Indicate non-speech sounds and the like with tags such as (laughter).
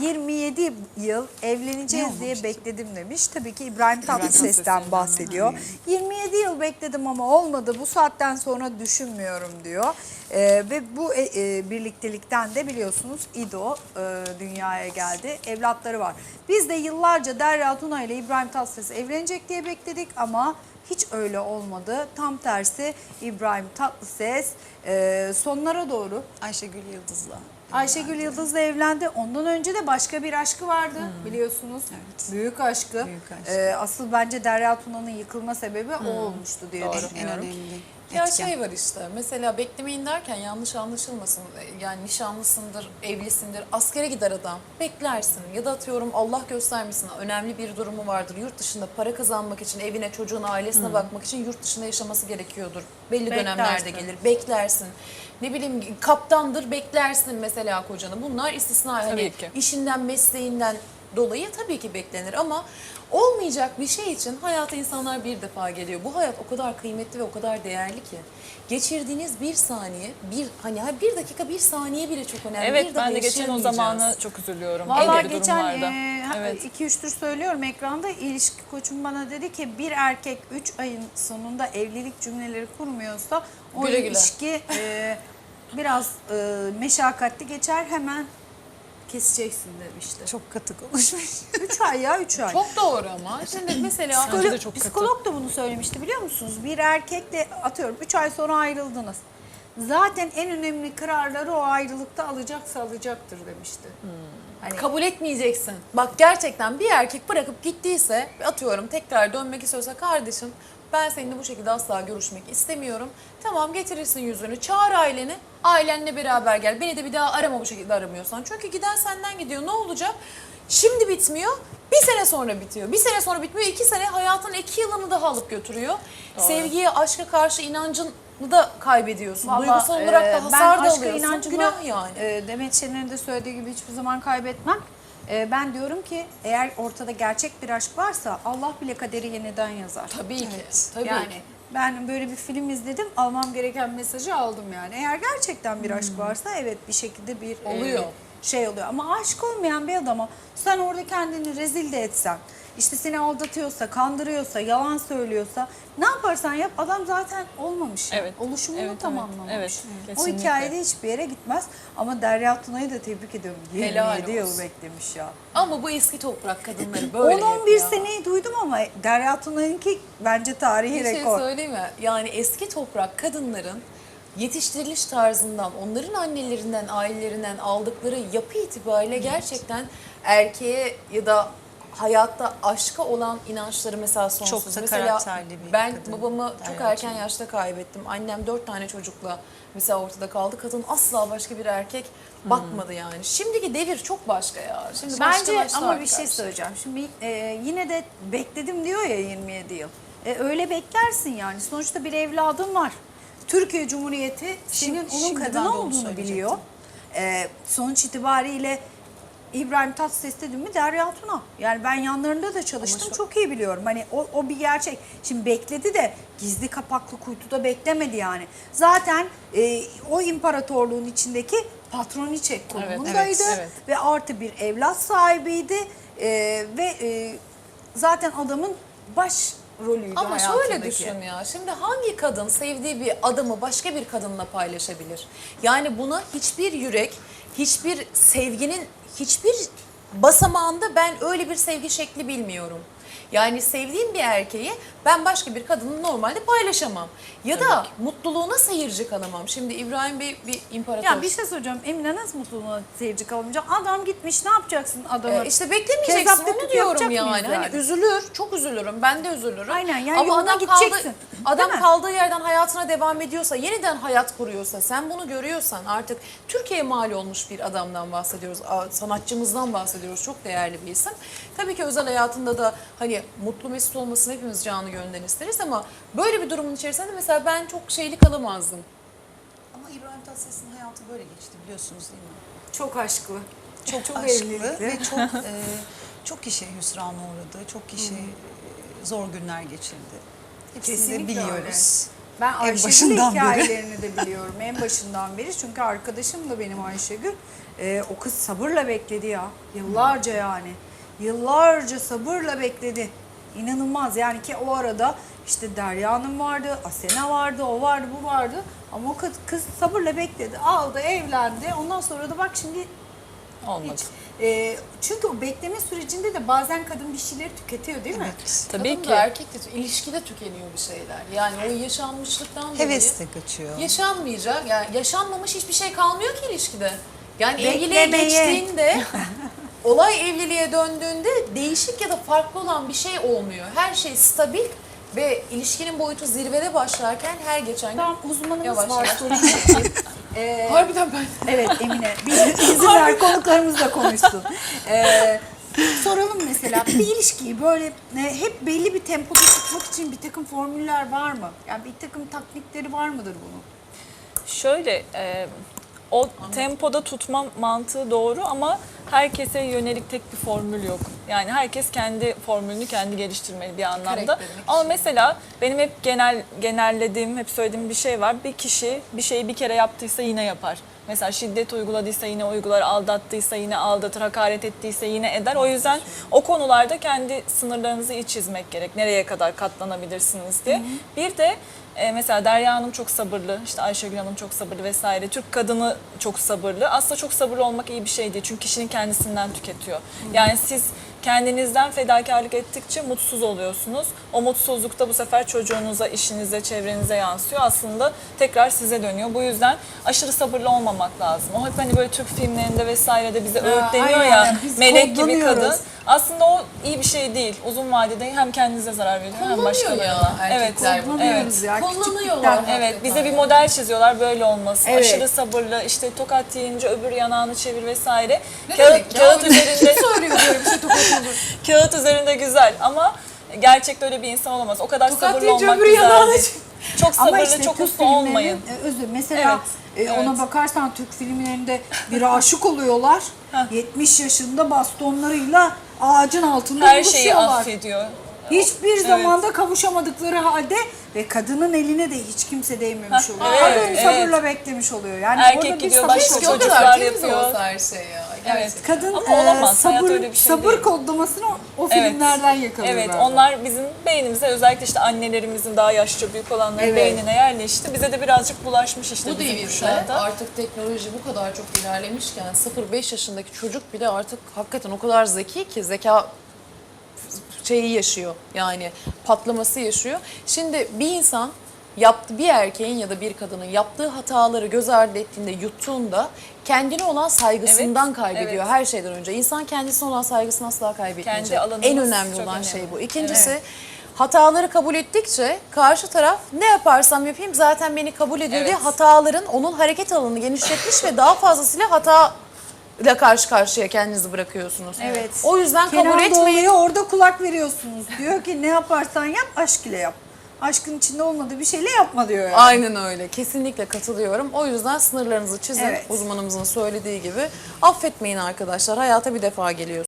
27 yıl evleneceğiz Ne diye bekledim demiş. Tabii ki İbrahim Tatlıses'ten bahsediyor. 27 yıl bekledim ama olmadı. Bu saatten sonra düşünmüyorum diyor. Ee, ve bu e, e, birliktelikten de biliyorsunuz İdo e, dünyaya geldi. Evlatları var. Biz de yıllarca Derya Tuna ile İbrahim Tatlıses evlenecek diye bekledik ama hiç öyle olmadı. Tam tersi İbrahim Tatlıses e, sonlara doğru Ayşegül Yıldız'la. Ayşegül Yıldız'la evlendi. Ondan önce de başka bir aşkı vardı biliyorsunuz. Evet. Büyük aşkı. Büyük aşk. Ee, asıl bence Derya Tuna'nın yıkılma sebebi o olmuştu diye Doğru. En düşünüyorum. önemli Ya etken. şey var işte mesela beklemeyin derken yanlış anlaşılmasın. Yani nişanlısındır, evlisindir, askere gider adam. Beklersin ya da atıyorum Allah göstermesin önemli bir durumu vardır. Yurt dışında para kazanmak için evine, çocuğuna, ailesine bakmak için yurt dışında yaşaması gerekiyordur. Belli dönemlerde Beklersin. gelir. Beklersin. Ne bileyim kaptandır beklersin mesela kocanı. Bunlar istisna hani Tabii ki. işinden, mesleğinden dolayı tabii ki beklenir ama olmayacak bir şey için hayata insanlar bir defa geliyor. Bu hayat o kadar kıymetli ve o kadar değerli ki. Geçirdiğiniz bir saniye, bir hani ha bir dakika, bir saniye bile çok önemli. Evet bir ben de geçen o zamanı çok üzülüyorum. Valla geçen e, evet. 2-3'tür söylüyorum ekranda ilişki koçum bana dedi ki bir erkek 3 ayın sonunda evlilik cümleleri kurmuyorsa o Güle güle. ilişki e, biraz e, meşakkatli geçer hemen keseceksin demişti. Çok katı konuşmuş. (laughs) 3 ay ya 3 ay. Çok doğru ama. Şimdi mesela Bence de çok. Psikolog da bunu söylemişti biliyor musunuz? Bir erkekle atıyorum 3 ay sonra ayrıldınız. Zaten en önemli kararları o ayrılıkta alacaksa alacaktır demişti. Hani kabul etmeyeceksin. Bak gerçekten bir erkek bırakıp gittiyse atıyorum tekrar dönmek istiyorsa kardeşim ben seninle bu şekilde asla görüşmek istemiyorum. Tamam getirirsin yüzünü çağır aileni ailenle beraber gel. Beni de bir daha arama bu şekilde aramıyorsan. Çünkü giden senden gidiyor ne olacak? Şimdi bitmiyor bir sene sonra bitiyor. Bir sene sonra bitmiyor iki sene hayatın iki yılını daha alıp götürüyor. Sevgiye aşka karşı inancını da kaybediyorsun. Vallahi, Duygusal olarak e, da hasar ben da aşka alıyorsun. inancımı, Günah yani. e, Demet Şener'in de söylediği gibi hiçbir zaman kaybetmem. E, ben diyorum ki eğer ortada gerçek bir aşk varsa Allah bile kaderi yeniden yazar. Tabii ki. Evet. Tabii yani ki. ben böyle bir film izledim almam gereken mesajı aldım yani. Eğer gerçekten bir aşk varsa evet bir şekilde bir e, Oluyor. şey oluyor. Ama aşk olmayan bir adama sen orada kendini rezil de etsen, işte seni aldatıyorsa, kandırıyorsa, yalan söylüyorsa ne yaparsan yap adam zaten olmamış. Yani. Evet. Oluşumunu Evet, evet. tamamlamamış. Evet, o kesinlikle. hikayede hiçbir yere gitmez. Ama Derya Tuna'yı da tebrik ediyorum. Helal 27 yıl beklemiş ya. Ama bu eski toprak kadınları böyle 10-11 hep ya. seneyi duydum ama Derya Tuna'nınki bence tarihi Bir şey rekor. söyleyeyim mi? Yani eski toprak kadınların yetiştiriliş tarzından, onların annelerinden, ailelerinden aldıkları yapı itibariyle gerçekten erkeğe ya da hayatta aşka olan inançları mesela sonsuz. Çok da mesela bir ben kadın. babamı çok erken yaşta kaybettim. Annem dört tane çocukla mesela ortada kaldı. Kadın asla başka bir erkek bakmadı yani. Şimdiki devir çok başka ya. Şimdi Bence başka ama bir şey söyleyeceğim. Şimdi e, yine de bekledim diyor ya 27 yıl. E, öyle beklersin yani. Sonuçta bir evladın var. Türkiye Cumhuriyeti senin Şimdi- onun onu olduğunu biliyor. E, sonuç itibariyle İbrahim Tatlıses dedim mi Derya Tuna. Yani ben yanlarında da çalıştım şu- çok iyi biliyorum. Hani o, o bir gerçek. Şimdi bekledi de gizli kapaklı kuytuda beklemedi yani. Zaten e, o imparatorluğun içindeki patroniçe konumundaydı evet, evet. ve artı bir evlat sahibiydi E, ve e, zaten adamın baş rolüydü Ama şöyle düşün ya. Şimdi hangi kadın sevdiği bir adamı başka bir kadınla paylaşabilir? Yani buna hiçbir yürek, hiçbir sevginin hiçbir basamağında ben öyle bir sevgi şekli bilmiyorum. Yani sevdiğim bir erkeği ben başka bir kadının normalde paylaşamam. Ya da mutluluğuna seyirci kalamam. Şimdi İbrahim Bey bir imparator. Ya bir şey söyleyeceğim. Emine nasıl mutluluğuna seyirci kalamayacak? Adam gitmiş ne yapacaksın adamı? Ee, işte beklemeyeceksin Kezzap onu diyorum yani. mıyız Hani yani? üzülür, çok üzülürüm. Ben de üzülürüm. Aynen, yani Ama yoluna adam gideceksin. kaldı, Değil adam mi? kaldığı yerden hayatına devam ediyorsa, yeniden hayat kuruyorsa, sen bunu görüyorsan artık Türkiye'ye mal olmuş bir adamdan bahsediyoruz. Sanatçımızdan bahsediyoruz. Çok değerli bir isim. Tabii ki özel hayatında da hani mutlu mesut olmasını hepimiz canı gönülden isteriz ama böyle bir durumun içerisinde mesela ben çok şeyli kalamazdım. Ama İbrahim Tatlıses'in hayatı böyle geçti biliyorsunuz değil mi? Çok aşklı. Çok, Çok aşklı evlilikli. ve çok (laughs) e, çok kişi hüsrana uğradı. Çok kişi e, zor günler geçirdi. Hepsini de Kesinlikle biliyoruz. Ben Ayşegül hikayelerini de biliyorum en başından beri. Çünkü arkadaşım da benim Ayşegül. Ee, o kız sabırla bekledi ya. Yıllarca yani. Yıllarca sabırla bekledi. İnanılmaz yani ki o arada işte Derya Hanım vardı, Asena vardı, o vardı, bu vardı. Ama o kız, kız sabırla bekledi. Aldı, evlendi. Ondan sonra da bak şimdi Olmadı. hiç. Ee, çünkü o bekleme sürecinde de bazen kadın bir şeyleri tüketiyor değil mi? Tabii Kadın ki. da erkek de ilişkide tükeniyor bir şeyler. Yani o yaşanmışlıktan dolayı Heves de kaçıyor. yaşanmayacak yani yaşanmamış hiçbir şey kalmıyor ki ilişkide. Yani evliliğe Beklemeye. geçtiğinde (laughs) olay evliliğe döndüğünde değişik ya da farklı olan bir şey olmuyor. Her şey stabil ve ilişkinin boyutu zirvede başlarken her geçen gün Tamam uzmanımız Yavaş var yavaş. (laughs) Ee, Harbiden ben Evet Emine. Biz, izin ver konuklarımız da konuşsun. Ee, soralım mesela bir ilişkiyi böyle e, hep belli bir tempoda tutmak için bir takım formüller var mı? Yani bir takım taktikleri var mıdır bunun? Şöyle e, o tempoda tutma mantığı doğru ama herkese yönelik tek bir formül yok. Yani herkes kendi formülünü kendi geliştirmeli bir anlamda. Ama mesela benim hep genel genellediğim, hep söylediğim bir şey var. Bir kişi bir şeyi bir kere yaptıysa yine yapar. Mesela şiddet uyguladıysa yine uygular, aldattıysa yine aldatır, hakaret ettiyse yine eder. O yüzden o konularda kendi sınırlarınızı iyi çizmek gerek. Nereye kadar katlanabilirsiniz diye. Bir de e, mesela Derya Hanım çok sabırlı, işte Ayşegül Hanım çok sabırlı vesaire. Türk kadını çok sabırlı. Aslında çok sabırlı olmak iyi bir şey değil. Çünkü kişinin kendisinden tüketiyor. Yani siz kendinizden fedakarlık ettikçe mutsuz oluyorsunuz. O mutsuzlukta bu sefer çocuğunuza, işinize, çevrenize yansıyor. Aslında tekrar size dönüyor. Bu yüzden aşırı sabırlı olmamak lazım. O hep hani böyle Türk filmlerinde vesairede bize öğütleniyor aynen. ya. Biz melek gibi kodlanıyoruz. kadın. Aslında o iyi bir şey değil. Uzun vadede hem kendinize zarar veriyor hem başkalarına. ya Evet. erkekler bunu. Kullanıyoruz Evet. ya. Kullanıyorlar. Evet bize bir model çiziyorlar böyle olması. Evet. Aşırı sabırlı işte tokat yiyince öbür yanağını çevir vesaire. Ne kağıt, demek ya? kağıt üzerinde (laughs) söylüyor böyle bir şey tokat olur. (laughs) kağıt üzerinde güzel ama gerçekte öyle bir insan olamaz. O kadar Tokat sabırlı yiyince olmak öbür güzel yanağını değil. Çok sabırlı, işte çok Türk uslu olmayın. e, özür mesela Evet, e, ona evet. bakarsan Türk filmlerinde bir aşık oluyorlar. 70 yaşında bastonlarıyla ağacın altında Her şeyi buluşuyorlar. affediyor. Hiçbir Evet. zamanda kavuşamadıkları halde ve kadının eline de hiç kimse değmemiş oluyor. evet, Kadın evet. sabırla beklemiş oluyor. Yani Erkek orada bir gidiyor, sabır başka Keşke o çocuklar temiz yapıyor. olsa her şey ya. Evet. Kadın Ama e, olamaz, hayat sabır, öyle bir şey sabır değil. kodlamasını o, o Evet. filmlerden yakalıyor. Evet galiba. onlar bizim beynimize özellikle işte annelerimizin daha yaşça büyük olanların Evet. beynine yerleşti. Bize de birazcık bulaşmış işte Bu bizim devirde kuşakta. artık teknoloji bu kadar çok ilerlemişken 0-5 yaşındaki çocuk bile artık hakikaten o kadar zeki ki zeka şeyi yaşıyor yani patlaması yaşıyor. Şimdi bir insan yaptı bir erkeğin ya da bir kadının yaptığı hataları göz ardı ettiğinde yuttuğunda kendine olan saygısından Evet, kaybediyor evet. her şeyden önce. İnsan kendisine olan saygısını asla kaybetmeyecek. Kendi en önemli olan önemli. şey bu. İkincisi hataları kabul ettikçe karşı taraf ne yaparsam yapayım zaten beni kabul ediyor diye Evet. hataların onun hareket alanını genişletmiş ve daha fazlasıyla hata ile karşı karşıya kendinizi bırakıyorsunuz. Evet. O yüzden Kenan kabul etmeyin. Doğulu'ya orada kulak veriyorsunuz. Diyor ki ne yaparsan yap aşk ile yap. Aşkın içinde olmadığı bir şeyle yapma diyor yani. Aynen öyle. Kesinlikle katılıyorum. O yüzden sınırlarınızı çizin. Evet. Uzmanımızın söylediği gibi. Affetmeyin arkadaşlar. Hayata bir defa geliyorsunuz.